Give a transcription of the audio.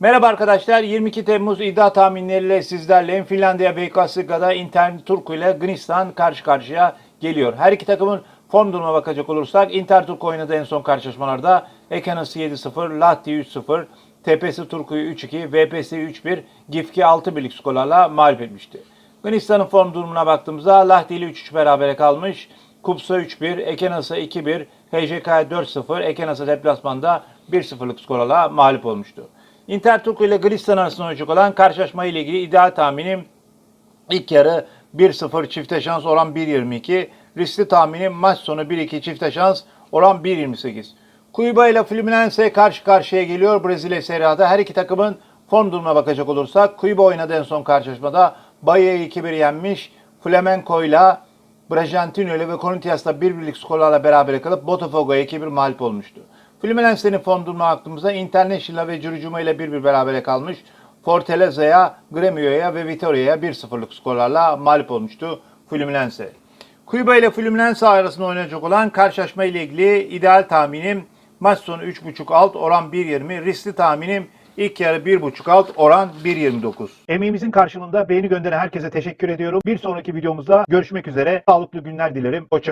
Merhaba arkadaşlar. 22 Temmuz iddia tahminleriyle sizlerleyim. Finlandiya Beylikdüzü'nde Inter Turku ile Gnistan karşı karşıya geliyor. Her iki takımın form durumuna bakacak olursak Inter Turku oynadı en son karşılaşmalarda. Ekenası 7-0, Lahti 3-0, TPS Turku'yu 3-2, VPS 3-1, Gifki 6 birlik skorlarla mağlup etmişti. Gnistan'ın form durumuna baktığımızda Lahti ile 3-3 berabere kalmış. Kupsa 3-1, Ekenasa 2-1, HJK 4-0, Ekenasa deplasmanda 1-0'lık skorla mağlup olmuştu. Inter Turku ile Glistan arasında oynayacak olan karşılaşma ile ilgili ideal tahminim ilk yarı 1-0 çifte şans oran 1.22. Riskli tahminim maç sonu 1-2 çifte şans oran 1.28. Cuiba ile Fluminense karşı karşıya geliyor Brezilya Serie A'da. Her iki takımın form durumuna bakacak olursak Cuiba oynadı en son karşılaşmada. Bahia'yı 2-1 yenmiş. Flamenco ile Bragantino ile ve Corinthians'la bir birlik skorlarla beraber kalıp Botafogo'ya 2-1 mağlup olmuştu. Fluminense'nin form durumuna baktığımızda International ve Curicuma ile bir bir berabere kalmış. Fortaleza'ya, Gremio'ya ve Vitoria'ya 1-0'lık skorlarla mağlup olmuştu Fluminense. Cuiba ile Fluminense arasında oynayacak olan karşılaşma ile ilgili ideal tahminim maç sonu 3.5 alt oran 1.20. Riskli tahminim ilk yarı 1.5 alt oran 1.29. Emeğimizin karşılığında beğeni gönderen herkese teşekkür ediyorum. Bir sonraki videomuzda görüşmek üzere. Sağlıklı günler dilerim. Hoşçakalın.